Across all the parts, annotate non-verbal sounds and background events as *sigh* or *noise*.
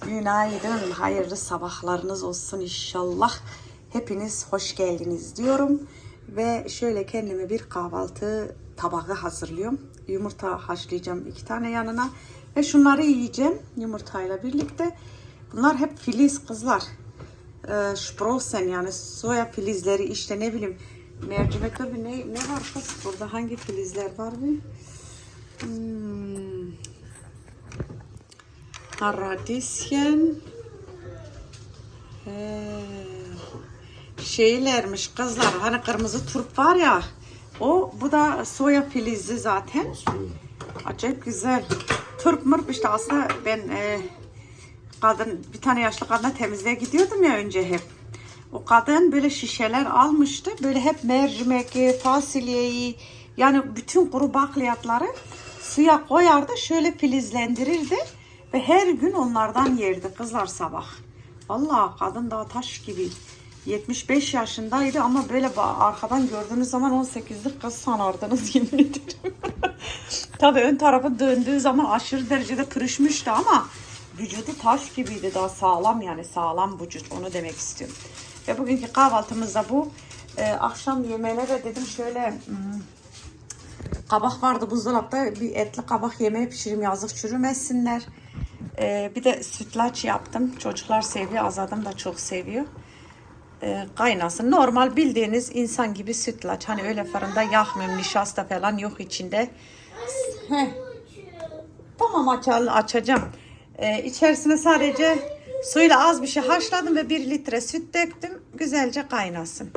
Günaydın. Hayırlı sabahlarınız olsun inşallah. Hepiniz hoş geldiniz diyorum. Ve şöyle kendime bir kahvaltı tabağı hazırlıyorum. Yumurta haşlayacağım iki tane yanına. Ve şunları yiyeceğim yumurtayla birlikte. Bunlar hep filiz kızlar. Ee, Sprossen yani soya filizleri işte ne bileyim. Mercimekler bir ne, ne var kız burada? Hangi filizler var bir? Hmm. Radisyen Ee, şeylermiş kızlar hani kırmızı turp var ya o bu da soya filizi zaten. Acayip güzel. Turp mırp işte aslında ben e, kadın bir tane yaşlı kadına temizliğe gidiyordum ya önce hep. O kadın böyle şişeler almıştı böyle hep mercimek fasulyeyi yani bütün kuru bakliyatları suya koyardı şöyle filizlendirirdi ve her gün onlardan yerdi kızlar sabah. Vallahi kadın daha taş gibi. 75 yaşındaydı ama böyle arkadan gördüğünüz zaman 18'lik kız sanardınız *laughs* yemin. *laughs* Tabii ön tarafı döndüğü zaman aşırı derecede pırışmıştı ama vücudu taş gibiydi daha sağlam yani sağlam vücut onu demek istiyorum. Ve bugünkü kahvaltımız da bu. Ee, akşam yemeğine de dedim şöyle hmm, kabak vardı buzdolapta bir etli kabak yemeği pişireyim yazık çürümesinler. Ee, bir de sütlaç yaptım. Çocuklar seviyor. Azadım da çok seviyor. Ee, kaynasın. Normal bildiğiniz insan gibi sütlaç. Hani öyle fırında yakmıyorum. Nişasta falan yok içinde. Tamam aç açacağım. Ee, içerisine sadece suyla az bir şey haşladım ve bir litre süt döktüm. Güzelce kaynasın.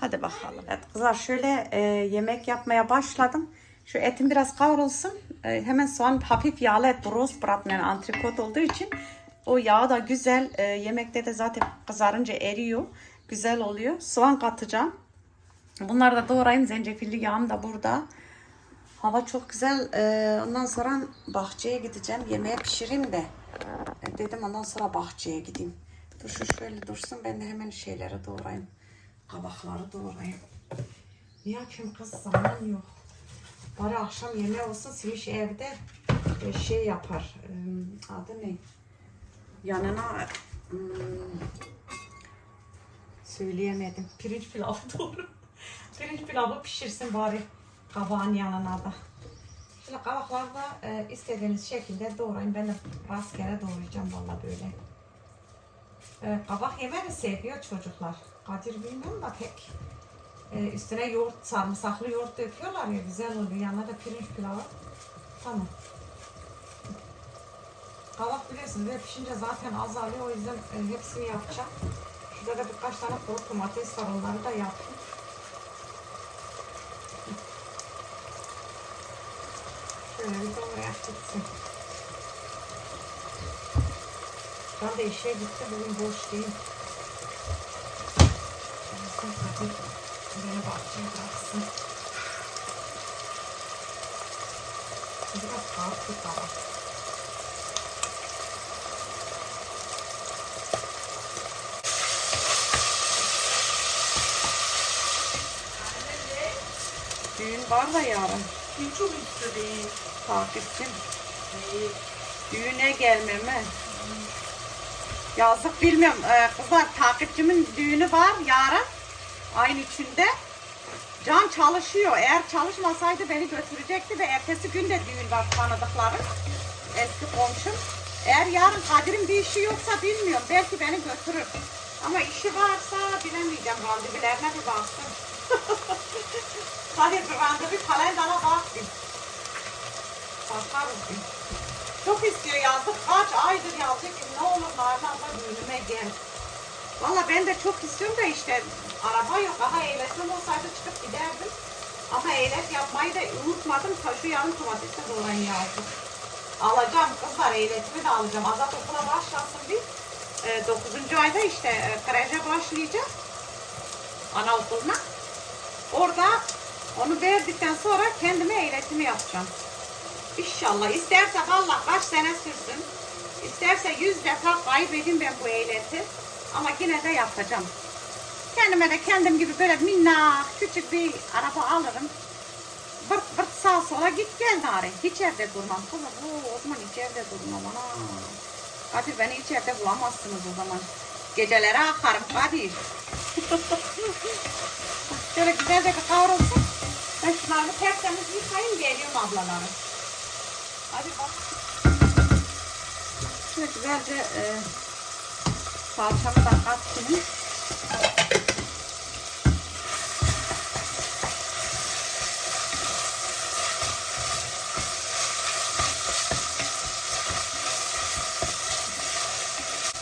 Hadi bakalım. Evet kızlar şöyle e, yemek yapmaya başladım. Şu etim biraz kavrulsun. E, hemen soğan hafif yağlı et. Bu rostbrat yani antrikot olduğu için o yağ da güzel. E, yemekte de zaten kızarınca eriyor. Güzel oluyor. Soğan katacağım. Bunları da doğrayayım. Zencefilli yağım da burada. Hava çok güzel. E, ondan sonra bahçeye gideceğim. Yemeğe pişireyim de. E, dedim ondan sonra bahçeye gideyim. Dur şu şöyle dursun. Ben de hemen şeyleri doğrayayım. Kabakları doğrayayım. Ne yapayım kız zaman yok. Bari akşam yemeği olsun Simiş evde e, şey yapar. E, Adı ne? Yanına hmm, söyleyemedim. Pirinç pilavı *laughs* doğru. Pirinç pilavı pişirsin bari kabağın yanına da. Şimdi kabakları da e, istediğiniz şekilde doğrayın. Ben de rastgele doğrayacağım valla böyle. Kabak yemeğini seviyor çocuklar. Kadir bilmiyorum da pek. E, üstüne yoğurt, sarımsaklı yoğurt döküyorlar ya güzel oluyor. Yanına da pirinç pilavı. Tamam. Kabak biliyorsunuz böyle pişince zaten azalıyor. O yüzden e, hepsini yapacağım. Şurada da birkaç tane kuru domates var. Onları da yaptım. Şöyle bir doğrayak gitsin. Ben de işe gitti. Bugün boş değil. Çalışsın tabii. Biraz bir kabak. Düğün var da yarın. Kim çok istedi? Takipçim. Düğüne gelmeme. Yazık bilmiyorum. Ee, kızlar takipçimin düğünü var yarın. Ayın içinde. Can çalışıyor. Eğer çalışmasaydı beni götürecekti ve ertesi gün de düğün var tanıdıklarım. Eski komşum. Eğer yarın Kadir'in bir işi yoksa bilmiyorum. Belki beni götürür. Ama işi varsa bilemeyeceğim. Randevularına bir baksın. *laughs* Kadir bir randevu kalendara bak bir. Bakarız bir. Çok istiyor yazdık. Kaç aydır yazdık ne olur Nalan abla düğünüme gel. Valla ben de çok istiyorum da işte araba yok. Aha ehliyetim olsaydı çıkıp giderdim. Ama ehliyet yapmayı da unutmadım. Şu yarın domatesi doğrayın yazdım. Alacağım kızlar ehliyetimi de alacağım. Azat okula başlasın bir. E, 9. ayda işte e, kreşe başlayacağım. Anaokuluna. Orada onu verdikten sonra kendime ehliyetimi yapacağım. İnşallah. İsterse valla kaç sene sürsün. İsterse yüz defa kaybedeyim ben bu ehliyeti. Ama yine de yapacağım. Kendime de kendim gibi böyle minnak küçük bir araba alırım. Vırt vırt sağa sola git gel nari. Hiç evde durmam. Kızım o zaman hiç evde durmam ana. Kadir beni içeride bulamazsınız o zaman. Gecelere akarım Kadir. *laughs* Şöyle güzelce kavrulsun. Ben şunları tertemiz yıkayayım geliyorum ablalarım. Hadi bak. Şöyle güzelce e, salçamı da kat şimdi.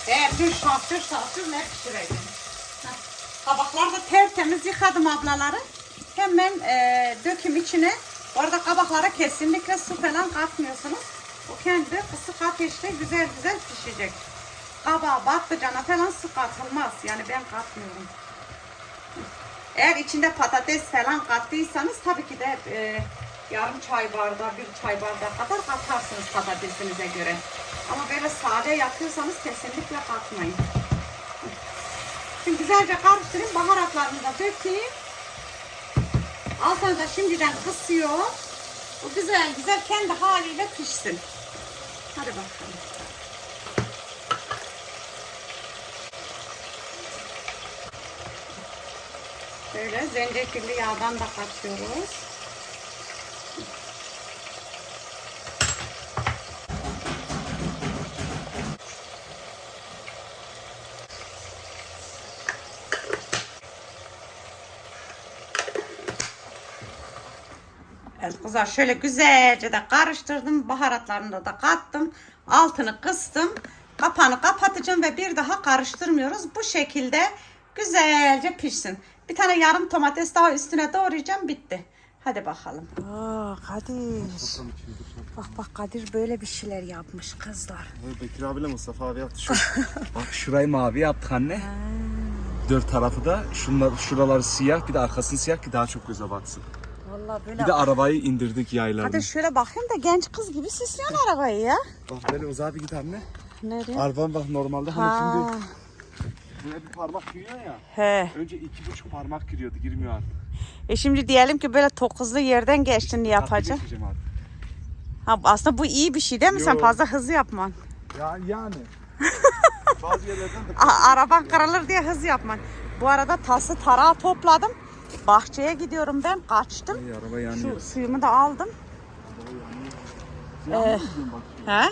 Eğer bir şaftır şaftır ne pişireceğim? Heh. Kabakları da tertemiz yıkadım ablaları. Hemen e, döküm içine. Bu arada kabaklara kesinlikle su falan katmıyorsunuz. O kendi kısık ateşte güzel güzel pişecek. Kabağa, patlıcana falan su katılmaz. Yani ben katmıyorum. Eğer içinde patates falan kattıysanız tabii ki de e, yarım çay bardağı, bir çay bardağı kadar katarsınız patatesinize göre. Ama böyle sade yapıyorsanız kesinlikle katmayın. Şimdi güzelce karıştırayım, baharatlarını da dökeyim. Altını da şimdiden kısıyor. Bu güzel güzel kendi haliyle pişsin. Hadi bakalım. Böyle zencefilli yağdan da katıyoruz. Evet kızlar şöyle güzelce de karıştırdım. Baharatlarını da kattım. Altını kıstım. Kapağını kapatacağım ve bir daha karıştırmıyoruz. Bu şekilde güzelce pişsin. Bir tane yarım domates daha üstüne doğrayacağım. Bitti. Hadi bakalım. Aa, Kadir. Bak bak Kadir böyle bir şeyler yapmış kızlar. Evet, Bekir abiyle Mustafa abi yaptı. Şu, *laughs* bak şurayı mavi yaptık anne. Dört tarafı da şunlar, şuraları siyah bir de arkasını siyah ki daha çok göze batsın. Vallahi böyle. Bir de arabayı indirdik yaylarını. Kadir şöyle bakayım da genç kız gibi süslüyorsun arabayı ya. Bak böyle uzağa bir git anne. Nereye? Araban bak normalde hani Ha. şimdi buraya bir parmak giriyor ya. He. Önce iki buçuk parmak giriyordu girmiyor artık. E şimdi diyelim ki böyle tokuzlu yerden geçtin Tatlı yapacaksın. artık. Ha, aslında bu iyi bir şey değil mi? Sen Yo. fazla hızlı yapman. Ya yani. *laughs* Bazı yerlerden de A- araban kırılır diye hız yapman. Bu arada tası tarağı topladım. Bahçeye gidiyorum ben. Kaçtım. Ay, araba yanıyor. Şu suyumu da aldım. Bak? He?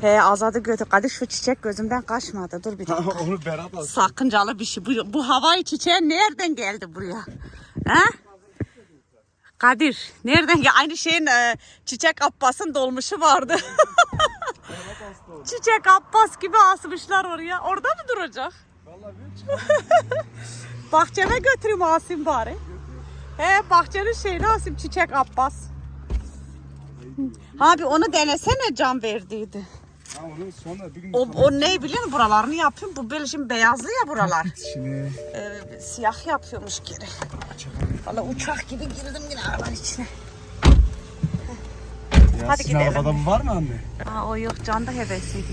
He azadı götür. Hadi şu çiçek gözümden kaçmadı. Dur bir dakika. Onu Berat alsın. Sakıncalı bir şey. Bu, bu havai çiçeği nereden geldi buraya? He? Kadir, nereden ya aynı şeyin e, Çiçek Abbas'ın dolmuşu vardı. Çiçek Abbas gibi asmışlar oraya. Orada mı duracak? Vallahi. Bahçeme götüreyim Asim bari. He bahçenin şeyini Asim Çiçek Abbas. Abi onu denesene can verdiydi. Ha onu sonra bir gün O, o ne biliyor musun? Buralarını yapayım. Bu böyle şimdi beyazlı ya buralar. *laughs* Şimdi Ee, siyah yapıyormuş geri. Valla uçak gibi girdim yine arabanın içine. Ya Hadi sizin gidelim. arabada bu var mı anne? Aa, o yok can da hevesliydi.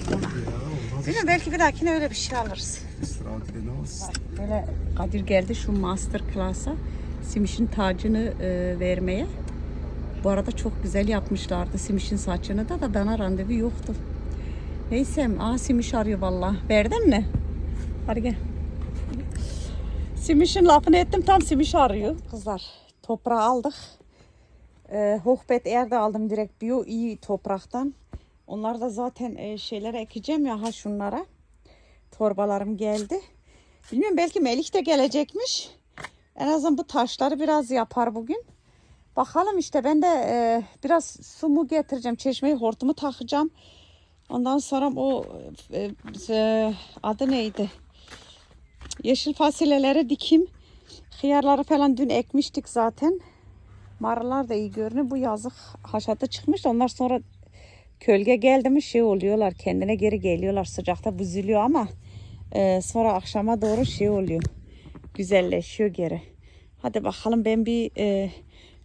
Bilmiyorum belki bir dahakine öyle bir şey alırız. İstirahat ne olsun. Böyle Kadir geldi şu master class'a Simiş'in tacını e, vermeye. Bu arada çok güzel yapmışlardı Simiş'in saçını da da bana randevu yoktu. Neyse aa Simiş arıyor valla. Verdin mi? Hadi gel. Simiş'in lafını ettim tam Simiş arıyor. Kızlar toprağı aldık. E, Hohbet Er'de aldım direkt biyo iyi topraktan. Onlar da zaten e, şeylere ekeceğim ya ha şunlara. Torbalarım geldi. Bilmiyorum belki Melih de gelecekmiş. En azından bu taşları biraz yapar bugün. Bakalım işte ben de e, biraz su mu getireceğim. Çeşmeyi hortumu takacağım. Ondan sonra o e, e, adı neydi? Yeşil fasulyeleri dikim. Hıyarları falan dün ekmiştik zaten. Marılar da iyi görünüyor. Bu yazık haşata çıkmış. Onlar sonra kölge geldi mi şey oluyorlar. Kendine geri geliyorlar. Sıcakta büzülüyor ama ee, sonra akşama doğru şey oluyor. Güzelleşiyor geri. Hadi bakalım ben bir e,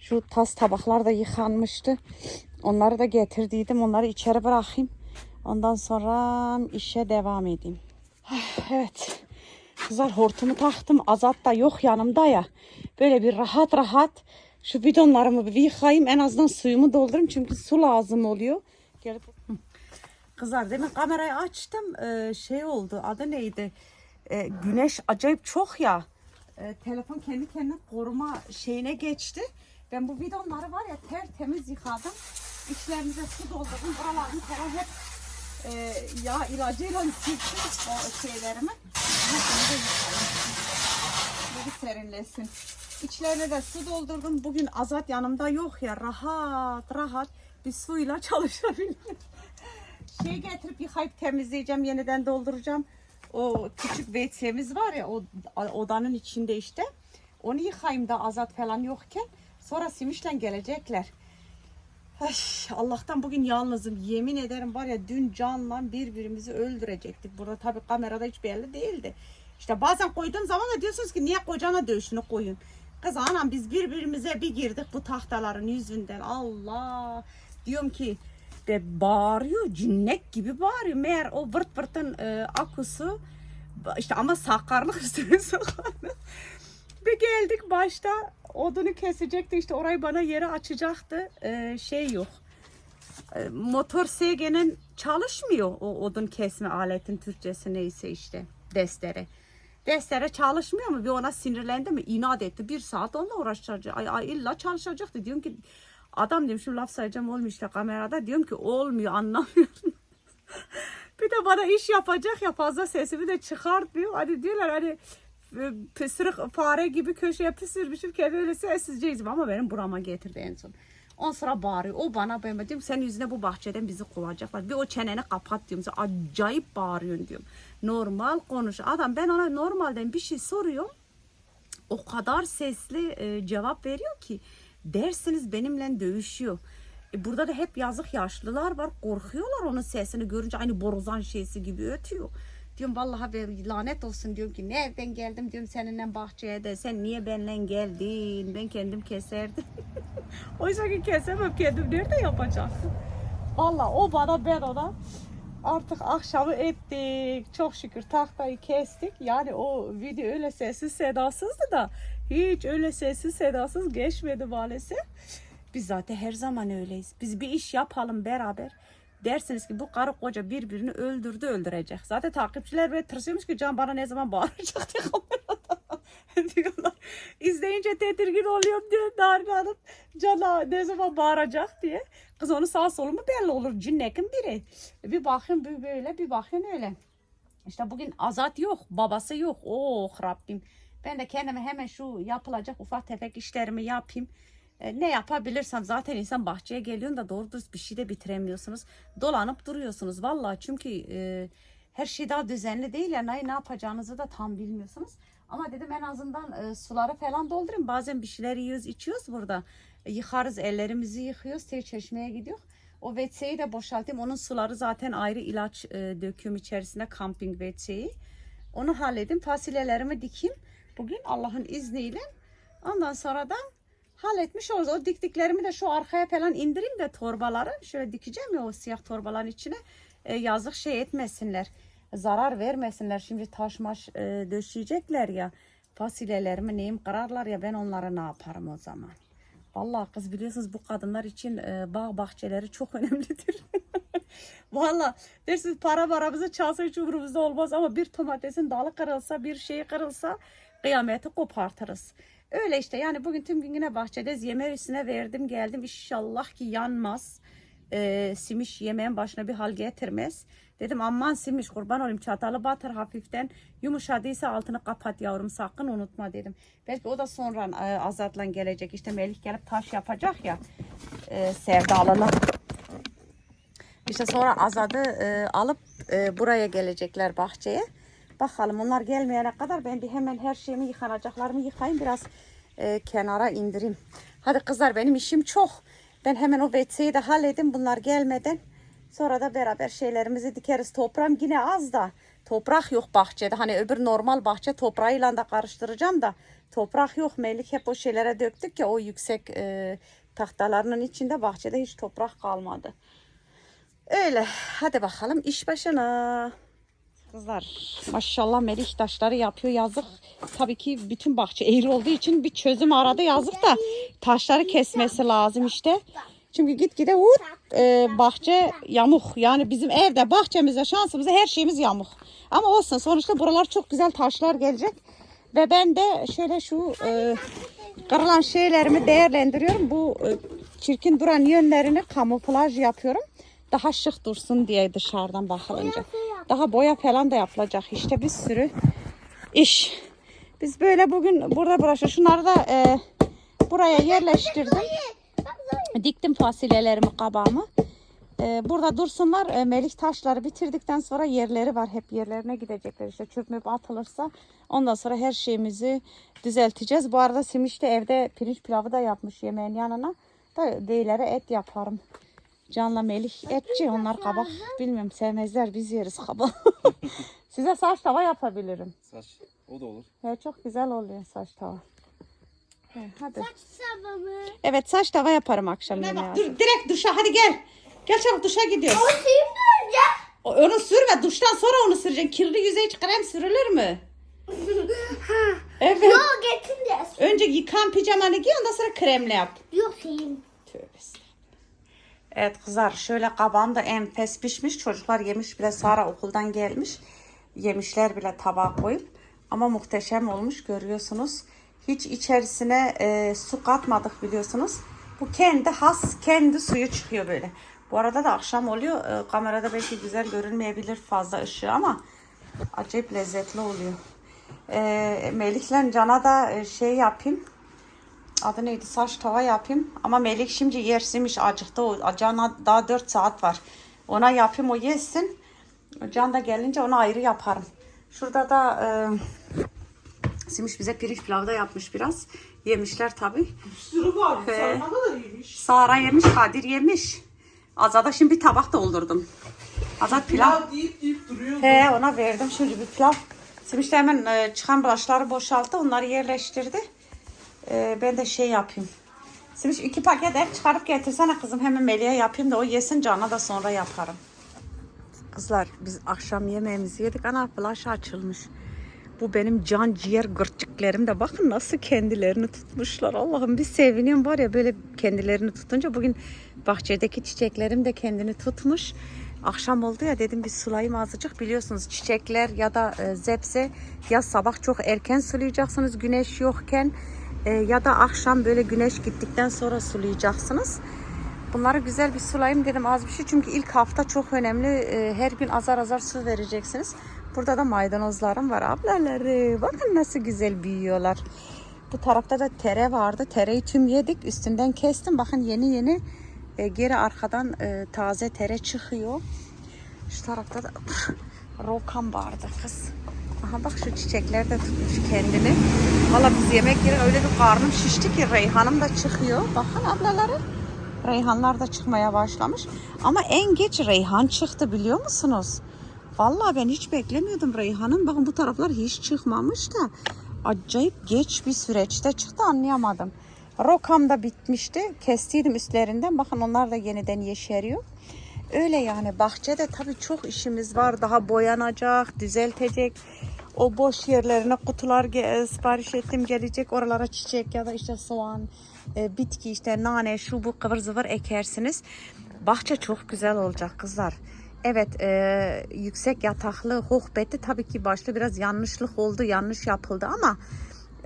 şu tas tabaklar da yıkanmıştı. Onları da getirdiydim. Onları içeri bırakayım. Ondan sonra işe devam edeyim. Evet. Kızlar hortumu taktım. Azat da yok yanımda ya. Böyle bir rahat rahat şu bidonlarımı bir yıkayayım. En azından suyumu doldurayım. Çünkü su lazım oluyor. Gelip... Hı. kızar. Demin kamerayı açtım. e, şey oldu. Adı neydi? E, güneş acayip çok ya. E, telefon kendi kendine koruma şeyine geçti. Ben bu bidonları var ya tertemiz yıkadım. İçlerinize su doldurdum. Buralarını falan hep e, yağ ilacıyla sildim o şeylerimi. Hepsini de yıkayayım. Bu bir serinlesin. İçlerine de su doldurdum. Bugün Azat yanımda yok ya. Rahat rahat bir suyla *laughs* çalışabilirim. Şey getirip yıkayıp temizleyeceğim. Yeniden dolduracağım. O küçük WC'miz var ya o odanın içinde işte. Onu yıkayayım da Azat falan yokken. Sonra Simiş'le gelecekler. Ay, Allah'tan bugün yalnızım. Yemin ederim var ya dün Can'la birbirimizi öldürecektik. Burada tabii kamerada hiç belli değildi. İşte bazen koyduğum zaman da diyorsunuz ki niye kocana dövüşünü koyun. Kız anam biz birbirimize bir girdik bu tahtaların yüzünden. Allah. Diyorum ki de bağırıyor cinnet gibi bağırıyor. Meğer o vırt vırtın e, akusu işte ama sakarlık *laughs* üstüne sakarlık. Bir geldik başta odunu kesecekti işte orayı bana yere açacaktı. Ee, şey yok. Ee, motor SG'nin çalışmıyor o odun kesme aletin Türkçesi neyse işte destere. Destere çalışmıyor mu? Bir ona sinirlendi mi? İnat etti. Bir saat onunla uğraşacak. Ay, ay illa çalışacaktı. Diyorum ki adam demişim laf sayacağım olmuyor işte kamerada. Diyorum ki olmuyor anlamıyorum. *laughs* bir de bana iş yapacak ya fazla sesimi de çıkartmıyor. Hani diyorlar hani pısırık fare gibi köşeye pısırmışım kendi öyle sessizceydim ama benim burama getirdi en son. On sıra bağırıyor. O bana ben diyorum senin yüzüne bu bahçeden bizi kovacaklar. Bir o çeneni kapat diyorum. Sen acayip bağırıyorsun diyorum. Normal konuş. Adam ben ona normalden bir şey soruyorum. O kadar sesli e, cevap veriyor ki dersiniz benimle dövüşüyor. E, burada da hep yazık yaşlılar var. Korkuyorlar onun sesini görünce aynı borazan şeysi gibi ötüyor. Diyorum vallahi be, lanet olsun diyorum ki nereden geldim diyorum seninle bahçeye de sen niye benimle geldin ben kendim keserdim. *laughs* Oysa ki kesemem kendim nerede yapacaktım. Vallahi o bana ben ona artık akşamı ettik. Çok şükür tahtayı kestik. Yani o video öyle sessiz sedasızdı da hiç öyle sessiz sedasız geçmedi maalesef. Biz zaten her zaman öyleyiz. Biz bir iş yapalım beraber. Dersiniz ki bu karı koca birbirini öldürdü öldürecek. Zaten takipçiler böyle tırsıyormuş ki Can bana ne zaman bağıracak *laughs* diye *laughs* diyorlar. İzleyince tedirgin oluyorum diyor Narin Hanım. Can'a ne zaman bağıracak diye. Kız onu sağ solu mu belli olur. Cinnekin biri. Bir bakın bir böyle bir bakın öyle. İşte bugün Azat yok. Babası yok. Oh Rabbim. Ben de kendime hemen şu yapılacak ufak tefek işlerimi yapayım. E, ne yapabilirsem zaten insan bahçeye geliyor da doğru dürüst bir şey de bitiremiyorsunuz. Dolanıp duruyorsunuz vallahi çünkü e, her şey daha düzenli değil ya ne, yapacağınızı da tam bilmiyorsunuz. Ama dedim en azından e, suları falan doldurayım. Bazen bir şeyler yiyoruz içiyoruz burada. E, yıkarız ellerimizi yıkıyoruz. Tek çeşmeye gidiyor. O WC'yi de boşaltayım. Onun suları zaten ayrı ilaç e, döküyorum içerisinde camping WC'yi. Onu halledeyim. Fasulyelerimi dikeyim. Bugün Allah'ın izniyle. Ondan sonra da halletmiş oluruz. O diktiklerimi de şu arkaya falan indireyim de torbaları. Şöyle dikeceğim ya o siyah torbaların içine. E, yazık şey etmesinler. Zarar vermesinler. Şimdi taş maş e, döşeyecekler ya. Fasulyelerimi neyim kırarlar ya ben onlara ne yaparım o zaman. Vallahi kız biliyorsunuz bu kadınlar için e, bağ bahçeleri çok önemlidir. *laughs* Vallahi dersiniz para paramızı çalsa hiç umurumuzda olmaz ama bir domatesin dalı kırılsa bir şey kırılsa kıyameti kopartırız. Öyle işte yani bugün tüm gün yine bahçedeyiz. Yemeği üstüne verdim geldim. İnşallah ki yanmaz. Ee, simiş yemeğin başına bir hal getirmez. Dedim aman simiş kurban olayım çatalı batır hafiften. Yumuşadıysa altını kapat yavrum sakın unutma dedim. Belki o da sonra e, Azat'la gelecek. İşte Melih gelip taş yapacak ya. E, sevdalılar. İşte sonra Azad'ı e, alıp e, buraya gelecekler bahçeye. Bakalım onlar gelmeyene kadar ben bir hemen her şeyimi yıkanacaklarımı yıkayayım biraz e, kenara indireyim. Hadi kızlar benim işim çok. Ben hemen o WC'yi de halledeyim bunlar gelmeden. Sonra da beraber şeylerimizi dikeriz. Toprağım yine az da. Toprak yok bahçede. Hani öbür normal bahçe toprağıyla da karıştıracağım da. Toprak yok. Melik hep o şeylere döktük ya o yüksek e, tahtalarının içinde bahçede hiç toprak kalmadı. Öyle. Hadi bakalım iş başına. Kızlar maşallah Melih taşları yapıyor yazık. Tabii ki bütün bahçe eğri olduğu için bir çözüm aradı yazık da taşları kesmesi lazım işte. Çünkü gitgide vur e, bahçe yamuk. Yani bizim evde bahçemizde şansımızda her şeyimiz yamuk. Ama olsun sonuçta buralar çok güzel taşlar gelecek. Ve ben de şöyle şu e, kırılan şeylerimi değerlendiriyorum. Bu e, çirkin duran yönlerini kamuflaj yapıyorum. Daha şık dursun diye dışarıdan bakılınca. Daha boya falan da yapılacak. İşte bir sürü iş. Biz böyle bugün burada burası şunları da e, buraya yerleştirdim. Diktim fasulyelerimi kabağımı. E, burada dursunlar. E, melik taşları bitirdikten sonra yerleri var. Hep yerlerine gidecekler. İşte çöp möp atılırsa ondan sonra her şeyimizi düzelteceğiz. Bu arada Simiş de evde pirinç pilavı da yapmış yemeğin yanına. Da değillere et yaparım. Canla Melih etçi onlar kabak. Bilmiyorum sevmezler biz yeriz kabak. *laughs* *laughs* Size saç tava yapabilirim. Saç. O da olur. He, çok güzel oluyor saç tava. He, hadi. Sabamı. Evet saç tava yaparım akşam yemeği. Dur, direkt duşa hadi gel. Gel çabuk duşa gidiyoruz. O olacak. O- Onu sürme duştan sonra onu süreceksin. Kirli yüzeye hiç krem sürülür mü? *laughs* ha. Evet. Yok getireceğiz. Önce yıkan pijamanı giy ondan sonra kremle yap. Yok şeyim. Evet kızlar şöyle kabağım da enfes pişmiş. Çocuklar yemiş bile Sara okuldan gelmiş. Yemişler bile tabağa koyup. Ama muhteşem olmuş görüyorsunuz. Hiç içerisine e, su katmadık biliyorsunuz. Bu kendi has kendi suyu çıkıyor böyle. Bu arada da akşam oluyor. E, kamerada belki güzel görünmeyebilir fazla ışığı ama acayip lezzetli oluyor. E, Melik'le Can'a da e, şey yapayım adı neydi saç tava yapayım. Ama Melik şimdi yersimiş acıktı. O Can'a daha 4 saat var. Ona yapayım o yesin. Can da gelince ona ayrı yaparım. Şurada da e, Simiş bize pirinç pilavı da yapmış biraz. Yemişler tabii. sürü var. He. Sarma da iyiymiş. Sara yemiş, Kadir yemiş. Azad'a şimdi bir tabak doldurdum. Azat pilav. Pilav deyip deyip duruyordu. He ona verdim şimdi bir pilav. Simiş de hemen e, çıkan bulaşları boşalttı. Onları yerleştirdi. E, ben de şey yapayım. Simiş iki paket et çıkarıp getirsene kızım. Hemen Melih'e yapayım da o yesin Can'a da sonra yaparım. Kızlar biz akşam yemeğimizi yedik. Ana flaş açılmış. Bu benim can ciğer gırtçıklarım da bakın nasıl kendilerini tutmuşlar. Allah'ım bir seviniyorum var ya böyle kendilerini tutunca bugün bahçedeki çiçeklerim de kendini tutmuş. Akşam oldu ya dedim bir sulayayım azıcık. Biliyorsunuz çiçekler ya da e, zepse ya sabah çok erken sulayacaksınız güneş yokken e, ya da akşam böyle güneş gittikten sonra sulayacaksınız. Bunları güzel bir sulayayım dedim az bir şey. Çünkü ilk hafta çok önemli. Ee, Her gün azar azar su vereceksiniz. Burada da maydanozlarım var ablaları. Bakın nasıl güzel büyüyorlar. Bu tarafta da tere vardı. Tereyi tüm yedik. Üstünden kestim. Bakın yeni yeni e, geri arkadan e, taze tere çıkıyor. Şu tarafta da *laughs* rokam vardı kız. Aha bak şu çiçekler de tutmuş kendini. Valla biz yemek yeri öyle bir karnım şişti ki Reyhan'ım da çıkıyor. Bakın ablaları. Reyhanlar da çıkmaya başlamış. Ama en geç Reyhan çıktı biliyor musunuz? Vallahi ben hiç beklemiyordum Reyhan'ın. Bakın bu taraflar hiç çıkmamış da. Acayip geç bir süreçte çıktı anlayamadım. Rokam da bitmişti. Kestiydim üstlerinden. Bakın onlar da yeniden yeşeriyor. Öyle yani bahçede tabii çok işimiz var. Daha boyanacak, düzeltecek. O boş yerlerine kutular ge- sipariş ettim gelecek. Oralara çiçek ya da işte soğan, e, bitki işte nane şu bu kıvır zıvır ekersiniz. Bahçe çok güzel olacak kızlar. Evet e, yüksek yataklı hohbeti tabii ki başta biraz yanlışlık oldu yanlış yapıldı ama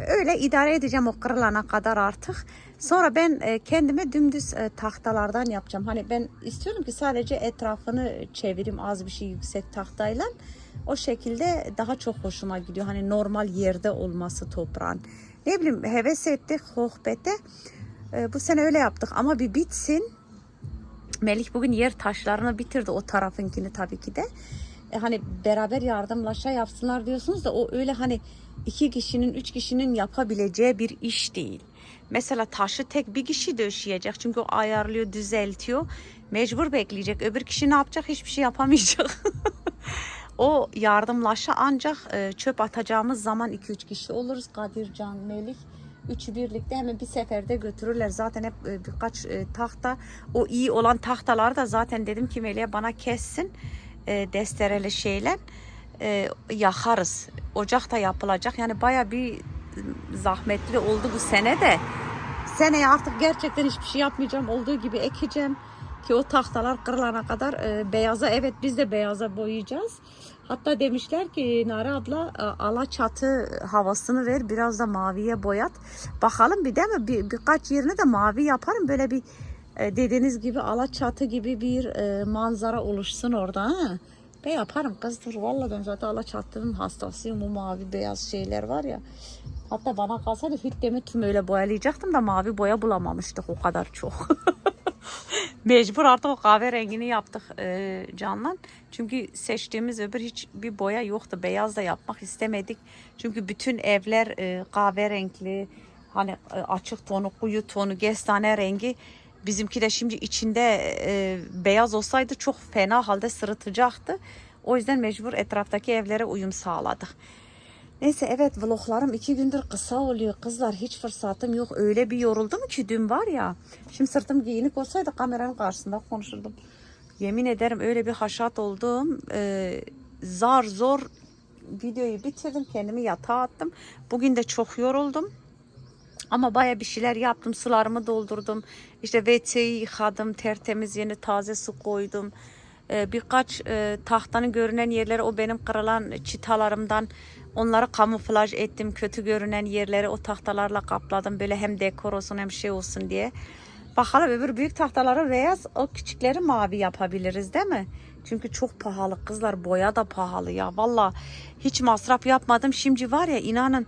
öyle idare edeceğim o kırılana kadar artık. Sonra ben e, kendime dümdüz e, tahtalardan yapacağım. Hani ben istiyorum ki sadece etrafını çevireyim az bir şey yüksek tahtayla. O şekilde daha çok hoşuma gidiyor. Hani normal yerde olması toprağın. Ne bileyim heves ettik hohbete. E, bu sene öyle yaptık ama bir bitsin. Melih bugün yer taşlarını bitirdi o tarafınkini tabii ki de. E, hani beraber yardımlaşa yapsınlar diyorsunuz da o öyle hani iki kişinin üç kişinin yapabileceği bir iş değil. Mesela taşı tek bir kişi döşeyecek çünkü o ayarlıyor düzeltiyor. Mecbur bekleyecek. Öbür kişi ne yapacak hiçbir şey yapamayacak. *laughs* o yardımlaşa ancak e, çöp atacağımız zaman 2-3 kişi oluruz. Kadir, Can, Melih. Üçü birlikte hemen bir seferde götürürler. Zaten hep e, birkaç e, tahta o iyi olan tahtaları da zaten dedim ki Melih'e bana kessin e, destereli şeyler e, yakarız. Ocak da yapılacak. Yani baya bir zahmetli oldu bu sene de. seneye artık gerçekten hiçbir şey yapmayacağım. Olduğu gibi ekeceğim. Ki o tahtalar kırılana kadar e, beyaza evet biz de beyaza boyayacağız. Hatta demişler ki Nare abla e, ala çatı havasını ver biraz da maviye boyat. Bakalım bir değil mi bir, birkaç yerini de mavi yaparım. Böyle bir dediğiniz gibi ala çatı gibi bir e, manzara oluşsun orada. Ha? Ben yaparım kız dur. Vallahi ben zaten ala çatının hastasıyım. O mavi beyaz şeyler var ya. Hatta bana kalsaydı hüttemi tüm öyle boyalayacaktım da mavi boya bulamamıştık o kadar çok. *laughs* Mecbur artık o kahverengini yaptık e, Canlan. Çünkü seçtiğimiz öbür hiç bir boya yoktu. Beyaz da yapmak istemedik. Çünkü bütün evler e, kahverenkli. Hani e, açık tonu, kuyu tonu, kestane rengi. Bizimki de şimdi içinde e, beyaz olsaydı çok fena halde sırıtacaktı. O yüzden mecbur etraftaki evlere uyum sağladık. Neyse evet vloglarım iki gündür kısa oluyor. Kızlar hiç fırsatım yok. Öyle bir yoruldum ki dün var ya. Şimdi sırtım giyinik olsaydı kameranın karşısında konuşurdum. Yemin ederim öyle bir haşat oldum. Ee, zar zor videoyu bitirdim kendimi yatağa attım. Bugün de çok yoruldum ama baya bir şeyler yaptım. Sularımı doldurdum. İşte WC'yi yıkadım. Tertemiz yeni taze su koydum. Ee, birkaç e, tahtanın görünen yerleri o benim kırılan çitalarımdan onları kamuflaj ettim. Kötü görünen yerleri o tahtalarla kapladım. Böyle hem dekor olsun hem şey olsun diye. Bakalım öbür büyük tahtaları beyaz o küçükleri mavi yapabiliriz değil mi? Çünkü çok pahalı kızlar boya da pahalı ya. Valla hiç masraf yapmadım. Şimdi var ya inanın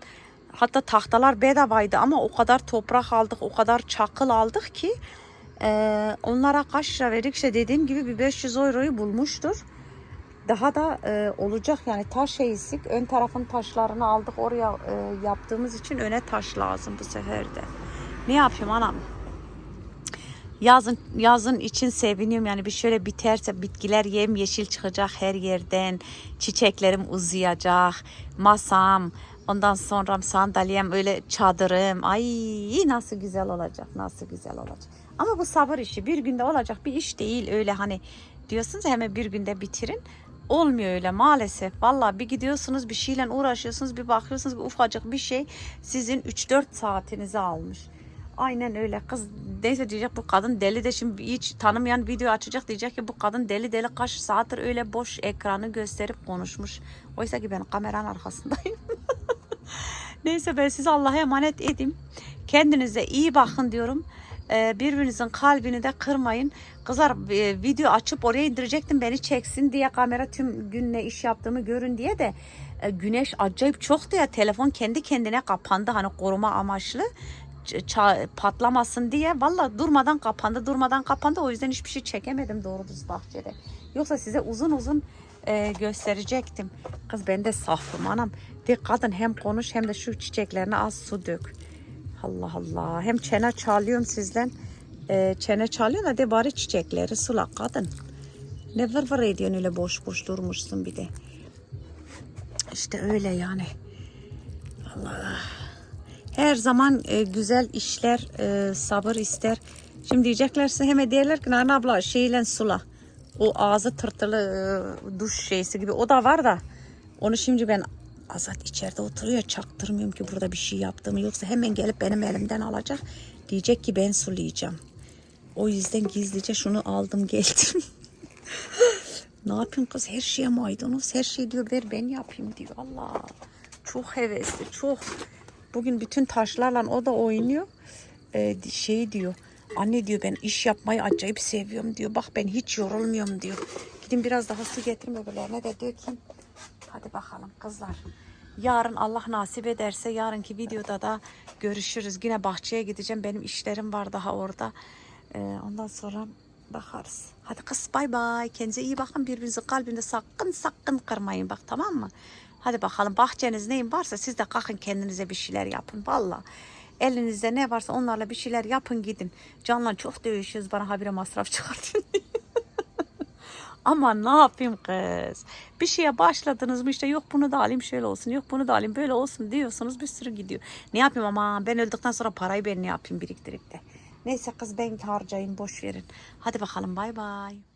hatta tahtalar bedavaydı ama o kadar toprak aldık o kadar çakıl aldık ki e, onlara kaç lira verdik dediğim gibi bir 500 euroyu bulmuştur. Daha da e, olacak yani taş eğisik ön tarafın taşlarını aldık oraya e, yaptığımız için öne taş lazım bu sefer de. Ne yapayım anam? Yazın yazın için seviniyorum yani bir şöyle biterse bitkiler yem yeşil çıkacak her yerden. Çiçeklerim uzayacak. Masam, ondan sonra sandalyem öyle çadırım. Ay nasıl güzel olacak. Nasıl güzel olacak. Ama bu sabır işi bir günde olacak bir iş değil öyle hani diyorsunuz hemen bir günde bitirin. Olmuyor öyle maalesef. Vallahi bir gidiyorsunuz bir şeyle uğraşıyorsunuz bir bakıyorsunuz bir ufacık bir şey sizin 3-4 saatinizi almış. Aynen öyle kız neyse diyecek bu kadın deli de şimdi hiç tanımayan video açacak diyecek ki bu kadın deli deli kaç saattir öyle boş ekranı gösterip konuşmuş. Oysa ki ben kameranın arkasındayım. *laughs* *laughs* neyse ben size Allah'a emanet edeyim. Kendinize iyi bakın diyorum. Ee, birbirinizin kalbini de kırmayın. Kızlar e, video açıp oraya indirecektim beni çeksin diye kamera tüm gün ne iş yaptığımı görün diye de e, güneş acayip çoktu ya telefon kendi kendine kapandı hani koruma amaçlı patlamasın diye valla durmadan kapandı durmadan kapandı o yüzden hiçbir şey çekemedim doğru düz bahçede. Yoksa size uzun uzun e, gösterecektim. Kız ben de safım anam. De kadın hem konuş hem de şu çiçeklerine az su dök. Allah Allah. Hem çene çalıyorum sizden. E, çene çalıyorum da de bari çiçekleri sula kadın. Ne vır vır ediyorsun öyle boş boş durmuşsun bir de. İşte öyle yani. Allah. Her zaman e, güzel işler e, sabır ister. Şimdi diyeceklerse hemen derler ki Nana abla şeyle sula. O ağzı tırtılı e, duş şeysi gibi o da var da. Onu şimdi ben Azat içeride oturuyor çaktırmıyorum ki burada bir şey yaptığımı yoksa hemen gelip benim elimden alacak. Diyecek ki ben sulayacağım. O yüzden gizlice şunu aldım *laughs* geldim. ne yapayım kız her şeye maydanoz her şey diyor ver ben yapayım diyor. Allah çok hevesli çok. Bugün bütün taşlarla o da oynuyor. Ee, şey diyor. Anne diyor ben iş yapmayı acayip seviyorum diyor. Bak ben hiç yorulmuyorum diyor. Gidin biraz daha su getirin öbürlerine de dökeyim. Hadi bakalım kızlar. Yarın Allah nasip ederse yarınki videoda da görüşürüz. Yine bahçeye gideceğim. Benim işlerim var daha orada. Ee, ondan sonra bakarız. Hadi kız bay bay. Kendinize iyi bakın. Birbirinizin kalbinde sakın sakın kırmayın bak tamam mı? Hadi bakalım bahçeniz neyin varsa siz de kalkın kendinize bir şeyler yapın. Valla elinizde ne varsa onlarla bir şeyler yapın gidin. Canla çok dövüşüyoruz bana habire masraf *laughs* çıkartın. Ama ne yapayım kız? Bir şeye başladınız mı işte yok bunu da alayım şöyle olsun yok bunu da alayım böyle olsun diyorsunuz bir sürü gidiyor. Ne yapayım ama ben öldükten sonra parayı ben ne yapayım biriktirip de. Neyse kız ben harcayın boş verin. Hadi bakalım bay bay.